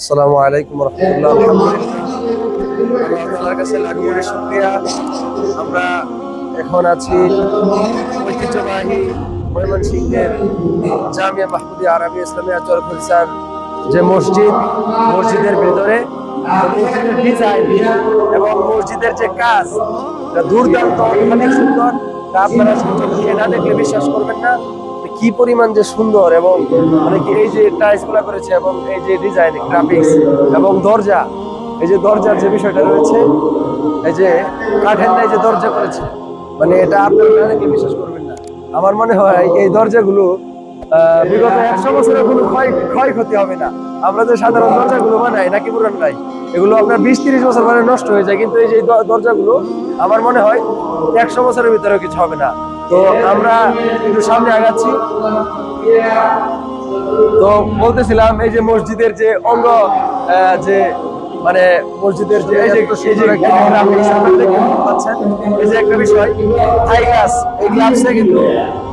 আসসালামু আলাইকুম রহমতুল্লাহ, আলহামদুলিল্লাহ। কাছে শুকরিয়া। আমরা এখন আছি ঐতিহ্যবাহী ময়মনসিংহের জামিয়া মাহমুদিয়া আরবি ইসলামিয়া চরফুলসার যে মসজিদ, মসজিদের ভেতরে এবং মসজিদের যে কাজ দুর্দান্ত অনেক সুন্দর। আপনারা না দেখলে বিশ্বাস করবেন না। কি পরিমাণ যে সুন্দর এবং মানে কি এই যে টাইলসগুলা করেছে এবং এই যে ডিজাইন গ্রাফিক্স এবং দরজা, এই যে দরজার যে বিষয়টা রয়েছে, এই যে কাঠের যে দরজা করেছে মানে এটা আপনারা কি বিশ্বাস করবেন না। আমার মনে হয় এই দরজাগুলো বিগত একশো বছরের কোনো ক্ষয় ক্ষয়ক্ষতি হবে না। আমরা যে সাধারণ দরজাগুলো বানাই, নাকি পুরান নাই, এগুলো আপনার বিশ তিরিশ বছর মানে নষ্ট হয়ে যায়, কিন্তু এই যে দরজা দরজাগুলো, আমার মনে হয় একশো বছরের ভিতরে কিছু হবে না। তো আমরা একটু সামনে আগাচ্ছি। তো বলতেছিলাম, এই যে মসজিদের যে অঙ্গ যে মানে মসজিদের যে এই যে এই একটা বিষয় হাই গ্লাস এই গ্লাসে কিন্তু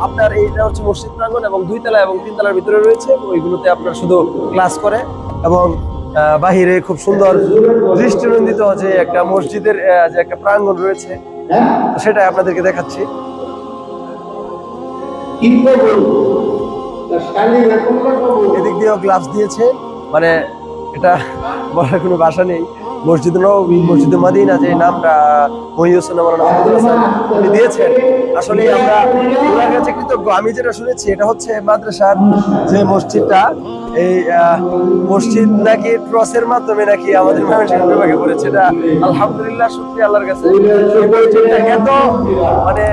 আপনার এইটা হচ্ছে মসজিদ প্রাঙ্গণ এবং দুই তলা এবং তিন তলার ভিতরে রয়েছে। ওইগুলোতে আপনার শুধু ক্লাস করে এবং বাহিরে খুব সুন্দর দৃষ্টিনন্দিত যে একটা মসজিদের যে একটা প্রাঙ্গণ রয়েছে সেটাই আপনাদেরকে দেখাচ্ছি। এদিক দিয়েও গ্লাভস দিয়েছে। মানে এটা বলার কোনো ভাষা নেই। মসজিদ নবী মসজিদ মাদিনা যে নামটা মহিউসুন উনি দিয়েছেন। আসলে আমরা ওনার কাছে কৃতজ্ঞ। আমি যেটা শুনেছি, এটা হচ্ছে মাদ্রাসার যে মসজিদটা, এই মসজিদ নাকি ট্রসের মাধ্যমে নাকি আমাদের বিভাগে পড়েছে, এটা আলহামদুলিল্লাহ, শুক্রিয়া আল্লাহর কাছে। মানে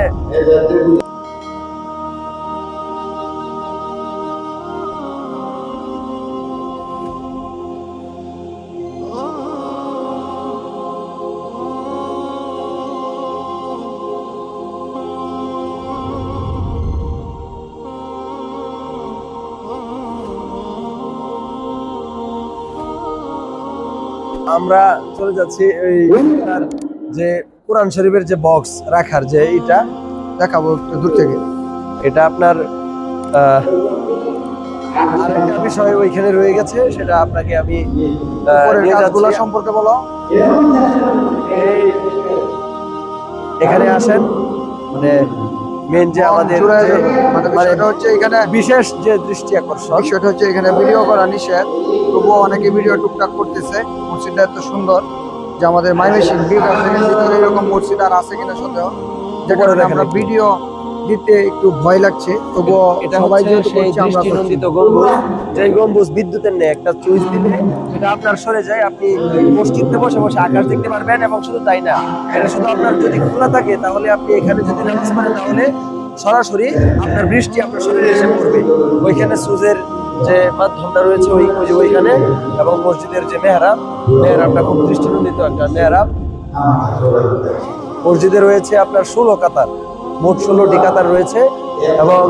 আমরা চলে যাচ্ছি ওই যে কোরআন শরীফের যে বক্স রাখার যে এটা দেখাবো একটু দূর থেকে। এটা আপনার আরেকটা বিষয় ওইখানে রয়ে গেছে সেটা আপনাকে আমি আহ, সম্পর্কে বলো। এই- এখানে আসেন মানে মেন যে আমাদের মানে মানে হচ্ছে এখানে বিশেষ যে দৃষ্টি আকর্ষণ হচ্ছে এখানে ভিডিও করা নিষেধ। তবুও অনেকে ভিডিও টুকটাক করতেছে। মসজিদটা এত সুন্দর যে আমাদের থেকে ভিতরে এরকম মসজিদ আর আছে কিনা সন্দেহ। যে কারণে আমরা ভিডিও দিতে একটু ভয় লাগছে তবুও এটা সবাই যেহেতু সেই করছে আমরা দৃষ্টিনন্দিত গম্বুজ। যে গম্বুজ বিদ্যুতের নেই একটা সুইচ দিলে এটা আপনার সরে যায় আপনি মসজিদে বসে বসে আকাশ দেখতে পারবেন এবং শুধু তাই না এটা শুধু আপনার যদি খোলা থাকে তাহলে আপনি এখানে যদি নামাজ পড়েন তাহলে সরাসরি আপনার বৃষ্টি আপনার শরীরে এসে পড়বে। ওইখানে সুজের যে মাধ্যমটা রয়েছে ওই ওই ওইখানে এবং মসজিদের যে মেহরাব মেহরাবটা খুব দৃষ্টিনন্দিত একটা মেহরাব। মসজিদে রয়েছে আপনার ষোলো কাতার। মোট ষোলোটি কাতার রয়েছে এবং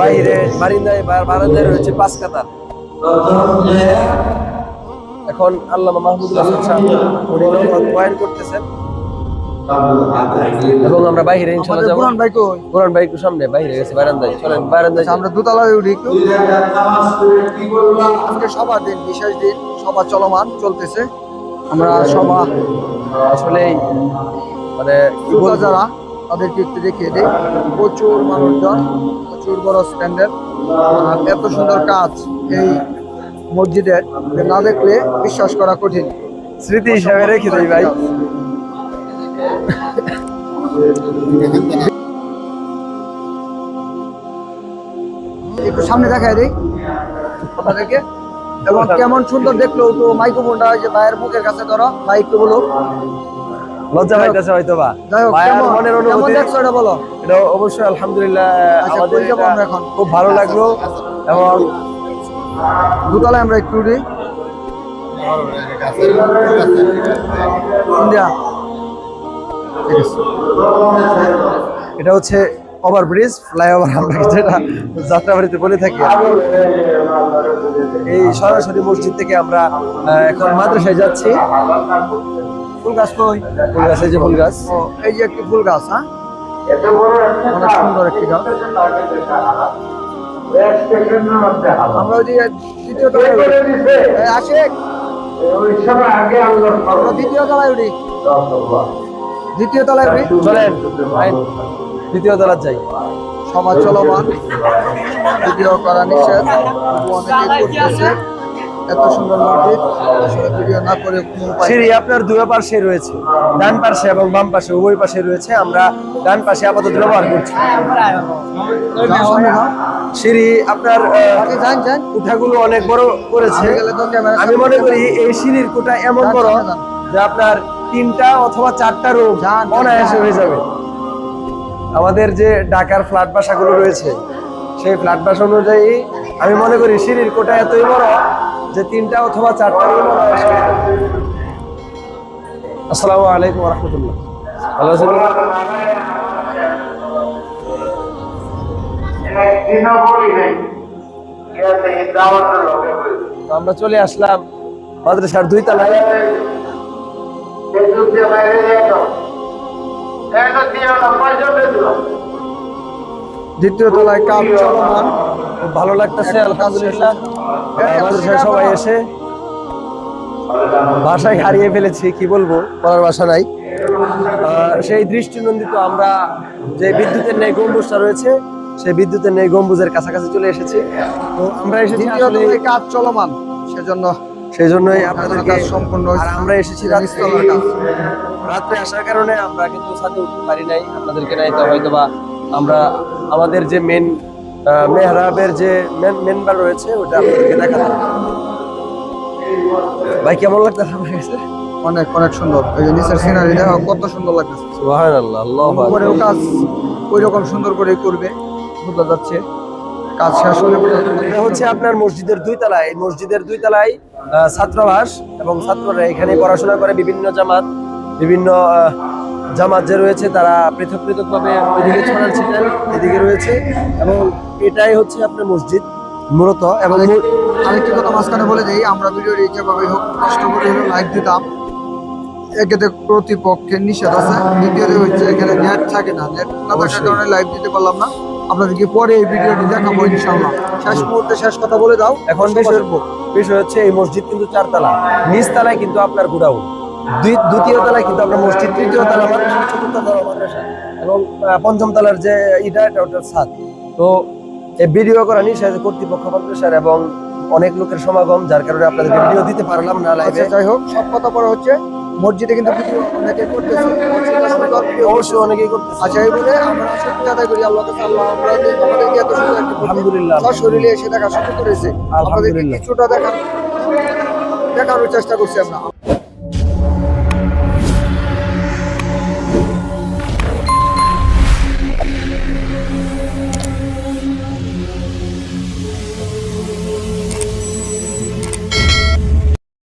বাইরে বারিন্দায় বারান্দায় রয়েছে পাঁচ কাতার। এখন আল্লামা মাহমুদুল হাসান সাহেব উনি বয়ান করতেছেন। এবং আমরা বাইরে ইনশাআল্লাহ আমাদের যাব। ভাই কই? কোরআন ভাই একটু সামনে বাইরে গেছে বারান্দায়। চলেন বারান্দায় আচ্ছা, আমরা দোতলায় উঠি একটু। আজকে সবার দিন বিশেষ দিন সভা চলমান চলতেছে। আমরা সভা আসলে মানে যারা তাদেরকে একটু দেখিয়ে দিই। প্রচুর মানুষজন প্রচুর বড় স্ট্যান্ডার্ড আর এত সুন্দর কাজ এই মসজিদের না দেখলে বিশ্বাস করা কঠিন। স্মৃতি হিসাবে রেখে দেই ভাই। একটু সামনে দেখায় দিই আপনাদেরকে। এবং কেমন সুন্দর দেখল তো মাইক্রোফোনটা ওই যে ভাইয়ের মুখের কাছে ধরো ভাই একটু বলো লজ্জা পাইতেছে হয়তো বা যাই হোক ভাইয়ার মনের অনুভূতি? বলো? এটা অবশ্যই আলহামদুলিল্লাহ আচ্ছা, আমাদের এখন? খুব ভালো লাগল। এবং দুতলায় আমরা একটু উঠি। এটা হচ্ছে ওভারব্রিজ ফ্লাইওভার আমরা যেটা যাত্রাবাড়িতে বলে থাকি। এই সরাসরি মসজিদ থেকে আমরা এখন মাদ্রাসায় যাচ্ছি। ফুল গাছ কই? ফুল গাছ এই যে ফুল গাছ এই যে একটি ফুল গাছ হ্যাঁ? অনেক সুন্দর একটি গাছ। আমরা ওই যে দ্বিতীয় তলায় উঠি। আমরা দ্বিতীয় তলায় উঠি। দ্বিতীয় তলায় উঠি। চলেন। দ্বিতীয় তলার যাই। সমাজ চলমান। ভিডিও করা নিষেধ। করতেছে। এত সুন্দর মসজিদ আসলে ভিডিও না করে। সিঁড়ি আপনার দুই পাশে রয়েছে ডান পাশে এবং বাম পাশে উভয় পাশে রয়েছে। আমরা ডান পাশে আপাতত ব্যবহার করছি। সিঁড়ি আপনার কোঠাগুলো অনেক বড় করেছে। আমি মনে করি এই সিঁড়ির কোটা এমন বড় যে আপনার তিনটা অথবা চারটা রুম অনায়াসে হয়ে যাবে। আমাদের যে ঢাকার ফ্ল্যাট বাসাগুলো রয়েছে সেই ফ্ল্যাট বাসা অনুযায়ী আমি মনে করি সিঁড়ির কোটা এতই বড় যে তিনটা অথবা চারটা। আসসালামু আলাইকুম রহমতুল্লাহ ভালো আছেন? আমরা চলে আসলাম মাদ্রাসার দুই তলায়। দ্বিতীয় তলায় কাজ চলমান। ভালো লাগতেছে, আলহামদুলিল্লাহ। মাদ্রাসায় সবাই এসে ভাষায় হারিয়ে ফেলেছি কি বলব? বলার ভাষা নাই। সেই দৃষ্টিনন্দিত আমরা যে বিদ্যুতের নেই গম্বুজটা রয়েছে সেই বিদ্যুতের নেই গম্বুজের কাছাকাছি চলে এসেছি। তো আমরা এসেছি কাজ চলমান সেজন্য সেই জন্যই আপনাদেরকে কাজ সম্পূর্ণ। আমরা এসেছি রাত্রে। আসার কারণে আমরা কিন্তু ছাদে উঠতে পারি নাই আপনাদেরকে নাই তো হয়তো বা আমরা আমাদের যে মেন মেহরাবের যে মেন মেনবার রয়েছে ওটা আপনাদেরকে দেখাতে ভাই কেমন আমার কাছে? অনেক অনেক সুন্দর। এই যে নিচের সিনারি দেখো কত সুন্দর লাগতেছে। সুবহানাল্লাহ আল্লাহু আকবার। উপরেও কাজ ওই রকম সুন্দর করে করবে বোঝা যাচ্ছে। কাজ শেষ হলে এটা হচ্ছে আপনার মসজিদের দুই তলায় এই মসজিদের দুই তলায় ছাত্রাবাস এবং ছাত্ররা এখানে পড়াশোনা করে বিভিন্ন জামাত বিভিন্ন জামাত যে রয়েছে তারা পৃথক পৃথক ভাবে ওইদিকে ছড়ান ছিটেন এদিকে রয়েছে। এবং এটাই হচ্ছে আপনার মসজিদ মূলত। এবং আরেকটি কথা মাঝখানে বলে দিই আমরা ভিডিওটি যেভাবে হোক কষ্ট করে লাইক দিতাম একেতে প্রতিপক্ষের নিষেধ আছে। দ্বিতীয়ত হচ্ছে এখানে নেট থাকে না নেট না থাকার। কারণে লাইভ দিতে পারলাম না। আপনাদেরকে পরে এই ভিডিওটি দেখাবো ইনশাআল্লাহ। শেষ মুহূর্তে শেষ কথা বলে দাও এখন বিষয় বিষয় হচ্ছে এই মসজিদ কিন্তু চারতলা নিচ তলায় কিন্তু আপনার গুডাউন। দ্বিতীয় তলায় কিন্তু আপনার মসজিদ তৃতীয় তলা মাদ্রাসা চতুর্থ তলা মাদ্রাসা এবং পঞ্চম তলার যে ইটা এটা ওটার ছাদ। তো এই ভিডিও করা নিষেধ কর্তৃপক্ষ মাদ্রাসার এবং অনেক লোকের সমাগম যার কারণে আপনাদেরকে ভিডিও দিতে পারলাম না লাইভে আচ্ছা যাই হোক সব কথা পরে হচ্ছে। মসজিদে কিন্তু ভিডিও অনেকে করতেছে। অবশ্যই অনেকেই করতেছে। আচ্ছা এই বলে আমরা আদায় করি। আল্লাহ আমরা আমাদেরকে এত সুন্দর একটা আলহামদুলিল্লাহ। শরীরে এসে দেখা সুযোগ করেছে। আমাদেরকে। কিছুটা দেখা দেখানোর চেষ্টা করছি আমরা।